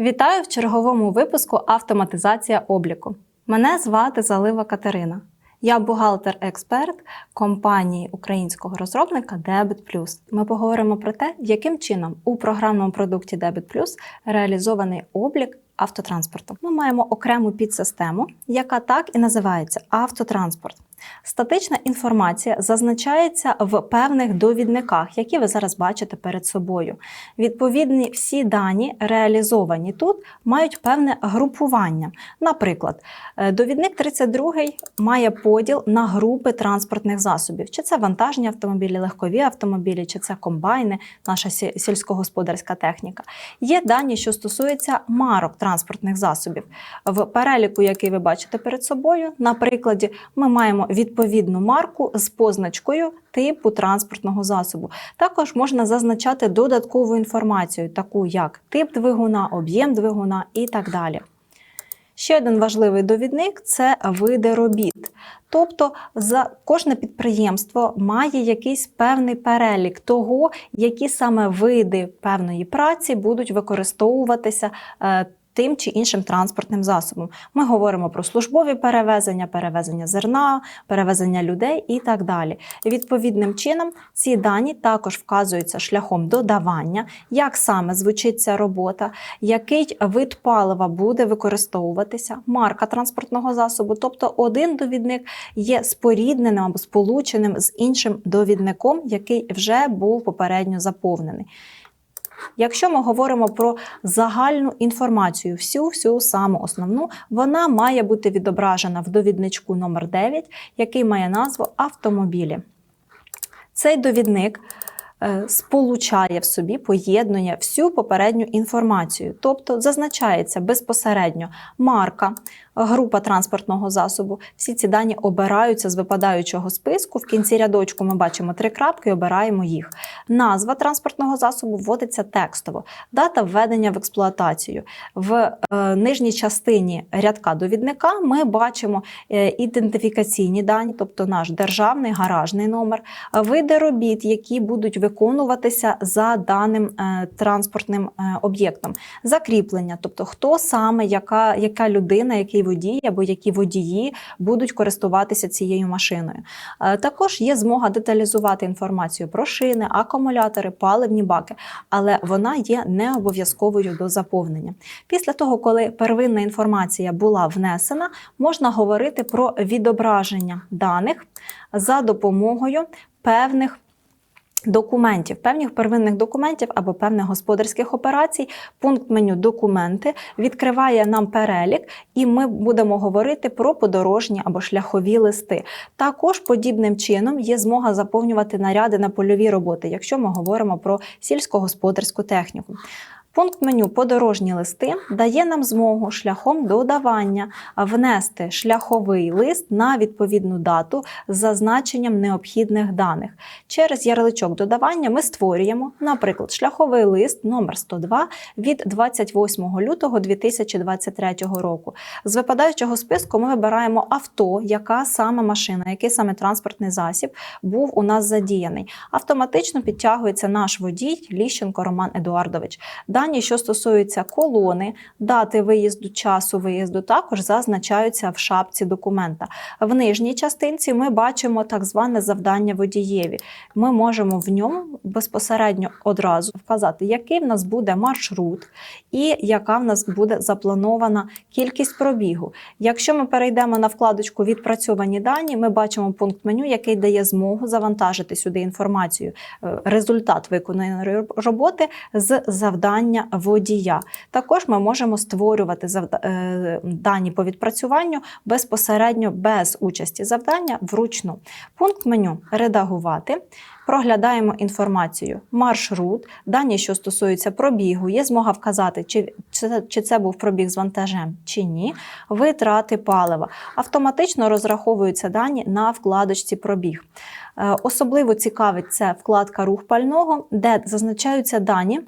Вітаю в черговому випуску Автоматизація обліку. Мене звати Залива Катерина. Я бухгалтер-експерт компанії українського розробника Debit Ми поговоримо про те, яким чином у програмному продукті Debit реалізований облік автотранспорту. Ми маємо окрему підсистему, яка так і називається автотранспорт. Статична інформація зазначається в певних довідниках, які ви зараз бачите перед собою. Відповідні всі дані, реалізовані тут, мають певне групування. Наприклад, е, довідник 32 має поділ на групи транспортних засобів: чи це вантажні автомобілі, легкові автомобілі, чи це комбайни, наша сільськогосподарська техніка. Є дані, що стосуються марок транспортних засобів. В переліку, який ви бачите перед собою, на прикладі, ми маємо відповідну марку з позначкою типу транспортного засобу. Також можна зазначати додаткову інформацію, таку як тип двигуна, об'єм двигуна і так далі. Ще один важливий довідник це види робіт. Тобто за кожне підприємство має якийсь певний перелік того, які саме види певної праці будуть використовуватися е, тим чи іншим транспортним засобом. Ми говоримо про службові перевезення, перевезення зерна, перевезення людей і так далі. Відповідним чином ці дані також вказуються шляхом додавання, як саме звучить ця робота, який вид палива буде використовуватися, марка транспортного засобу, тобто один довідник є спорідненим або сполученим з іншим довідником, який вже був попередньо заповнений. Якщо ми говоримо про загальну інформацію, всю всю саму основну, вона має бути відображена в довідничку номер 9 який має назву автомобілі. Цей довідник Е, сполучає в собі, поєднує всю попередню інформацію. Тобто зазначається безпосередньо марка, група транспортного засобу. Всі ці дані обираються з випадаючого списку. В кінці рядочку ми бачимо три крапки обираємо їх. Назва транспортного засобу вводиться текстово, дата введення в експлуатацію. В е, нижній частині рядка довідника ми бачимо е, ідентифікаційні дані, тобто наш державний гаражний номер, види робіт, які будуть виконуватися за даним е, транспортним е, об'єктом. Закріплення, тобто хто саме, яка яка людина, який водій або які водії будуть користуватися цією машиною. Е, також є змога деталізувати інформацію про шини, акумулятори, паливні баки, але вона є не обов'язковою до заповнення. Після того, коли первинна інформація була внесена, можна говорити про відображення даних за допомогою певних Документів, певних первинних документів або певних господарських операцій, пункт меню Документи відкриває нам перелік, і ми будемо говорити про подорожні або шляхові листи. Також подібним чином є змога заповнювати наряди на польові роботи, якщо ми говоримо про сільськогосподарську техніку. Пункт меню Подорожні листи дає нам змогу шляхом додавання внести шляховий лист на відповідну дату з зазначенням необхідних даних. Через ярличок додавання ми створюємо, наприклад, шляховий лист номер 102 від 28 лютого 2023 року. З випадаючого списку ми вибираємо авто, яка саме машина, який саме транспортний засіб був у нас задіяний. Автоматично підтягується наш водій Ліщенко Роман Едуардович. Дані, що стосуються колони, дати виїзду, часу виїзду, також зазначаються в шапці документа. В нижній частинці ми бачимо так зване завдання водієві. Ми можемо в ньому безпосередньо одразу вказати, який в нас буде маршрут і яка в нас буде запланована кількість пробігу. Якщо ми перейдемо на вкладочку Відпрацьовані дані, ми бачимо пункт меню, який дає змогу завантажити сюди інформацію, е, результат виконаної роботи з завдання навчання водія. Також ми можемо створювати е, дані по відпрацюванню безпосередньо без участі завдання вручну. Пункт меню редагувати. Проглядаємо інформацію, маршрут, дані, що стосуються пробігу, є змога вказати, чи, чи, чи це був пробіг з вантажем чи ні. Витрати палива. Автоматично розраховуються дані на вкладочці пробіг. Е, особливо цікавить це вкладка рух пального, де зазначаються дані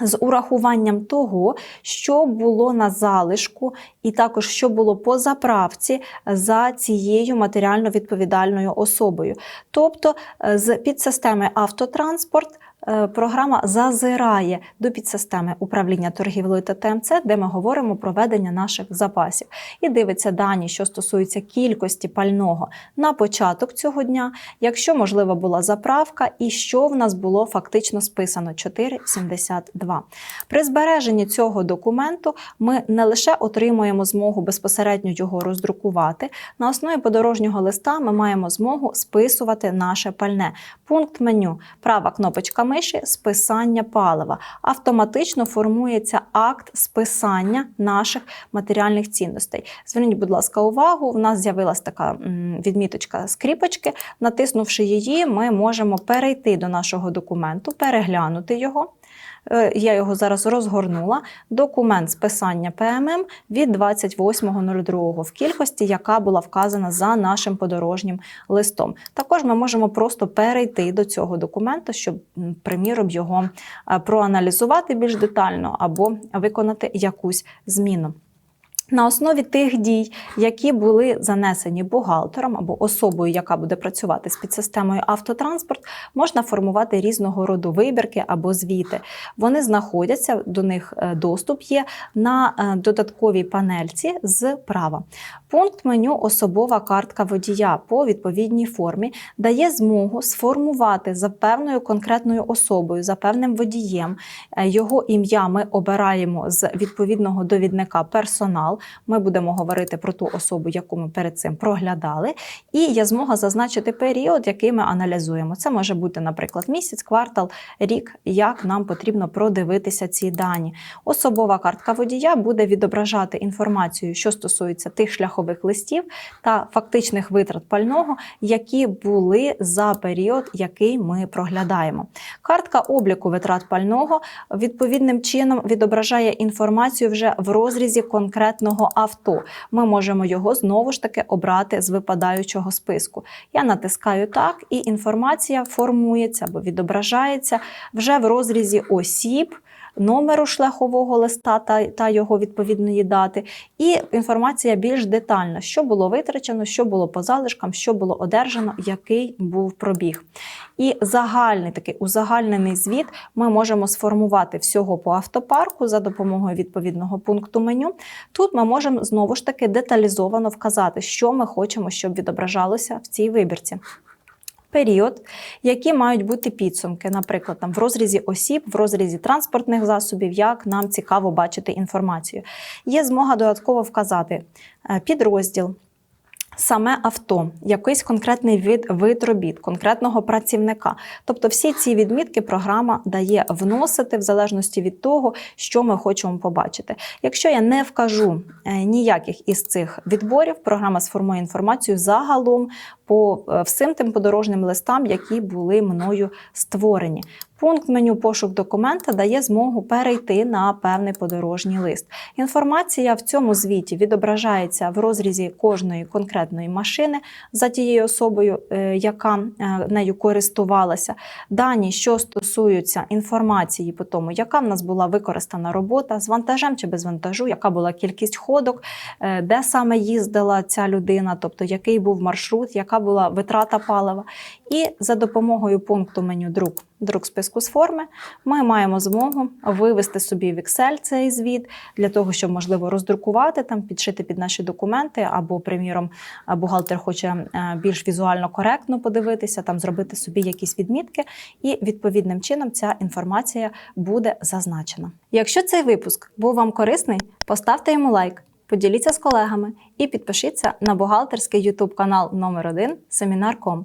з урахуванням того, що було на залишку, і також що було по заправці за цією матеріально відповідальною особою. Тобто е, з підсистеми автотранспорт. Е, Програма зазирає до підсистеми управління торгівлею та ТМЦ, де ми говоримо про ведення наших запасів, і дивиться дані, що стосуються кількості пального на початок цього дня, якщо можливо була заправка, і що в нас було фактично списано 4,72. При збереженні цього документу ми не лише отримуємо змогу безпосередньо його роздрукувати. На основі подорожнього листа ми маємо змогу списувати наше пальне. Пункт меню, права кнопочка миші, списання палива. Автоматично формується акт списання наших матеріальних цінностей. Зверніть, будь ласка, увагу. У нас з'явилася така відміточка скріпочки. Натиснувши її, ми можемо перейти до нашого документу, переглянути його. Е, Я його зараз розгорнула. Документ списання ПММ від 28.02 в кількості, яка була вказана за нашим подорожнім листом. Також ми можемо просто перейти до цього документу, щоб, приміром, його е, проаналізувати більш детально або виконати якусь зміну. На основі тих дій, які були занесені бухгалтером або особою, яка буде працювати з підсистемою автотранспорт, можна формувати різного роду вибірки або звіти. Вони знаходяться, до них е, доступ є на е, додатковій панельці з права. Пункт меню Особова картка водія по відповідній формі дає змогу сформувати за певною конкретною особою, за певним водієм. Е, Його ім'я ми обираємо з відповідного довідника персонал. Ми будемо говорити про ту особу, яку ми перед цим проглядали. І є змога зазначити період, який ми аналізуємо. Це може бути, наприклад, місяць, квартал, рік, як нам потрібно продивитися ці дані. Особова картка водія буде відображати інформацію, що стосується тих шляхових листів та фактичних витрат пального, які були за період, який ми проглядаємо. Картка обліку витрат пального відповідним чином відображає інформацію вже в розрізі конкретного авто. Ми можемо його знову ж таки обрати з випадаючого списку. Я натискаю так, і інформація формується або відображається вже в розрізі осіб. Номеру шляхового листа та, та його відповідної дати, і інформація більш детальна, що було витрачено, що було по залишкам, що було одержано, який був пробіг. І загальний такий узагальнений звіт ми можемо сформувати всього по автопарку за допомогою відповідного пункту меню. Тут ми можемо знову ж таки деталізовано вказати, що ми хочемо, щоб відображалося в цій вибірці. Період, які мають бути підсумки, наприклад, там в розрізі осіб, в розрізі транспортних засобів, як нам цікаво бачити інформацію. Є змога додатково вказати е, підрозділ, саме авто, якийсь конкретний вид, вид робіт, конкретного працівника. Тобто всі ці відмітки програма дає вносити в залежності від того, що ми хочемо побачити. Якщо я не вкажу е, ніяких із цих відборів, програма сформує інформацію загалом по е, всім тим подорожним листам, які були мною створені. Пункт меню пошук документа дає змогу перейти на певний подорожній лист. Інформація в цьому звіті відображається в розрізі кожної конкретної машини за тією особою, е, яка е, нею користувалася. Дані, що стосуються інформації по тому, яка в нас була використана робота з вантажем чи без вантажу, яка була кількість ходок, де саме їздила ця людина, тобто який був маршрут, яка була витрата палива. І за допомогою пункту меню друк, друк списку з форми, ми маємо змогу вивести собі в Excel цей звіт для того, щоб можливо роздрукувати там, підшити під наші документи, або, приміром, бухгалтер хоче е, більш візуально коректно подивитися, там зробити собі якісь відмітки, і відповідним чином ця інформація буде зазначена. Якщо цей випуск був вам корисний, поставте йому лайк. Поділіться з колегами і підпишіться на бухгалтерський YouTube канал номер 1 Семінар.ком,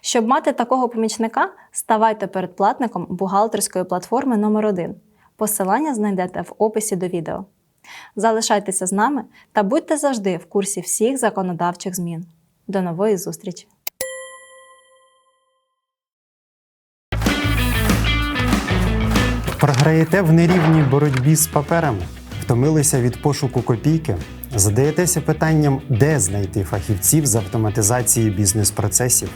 Щоб мати такого помічника, ставайте передплатником бухгалтерської платформи номер 1 Посилання знайдете в описі до відео. Залишайтеся з нами та будьте завжди в курсі всіх законодавчих змін. До нової зустрічі! Програєте в нерівній боротьбі з паперами, втомилися від пошуку копійки, задаєтеся питанням, де знайти фахівців з автоматизації бізнес-процесів.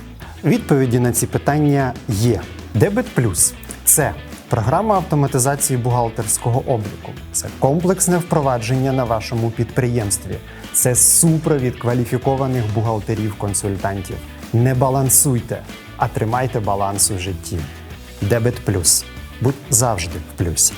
Відповіді на ці питання є. Дебет Плюс це програма автоматизації бухгалтерського обліку, це комплексне впровадження на вашому підприємстві, це супровід кваліфікованих бухгалтерів-консультантів. Не балансуйте, а тримайте баланс у житті. Дебет Плюс. Будь завжди в плюсі.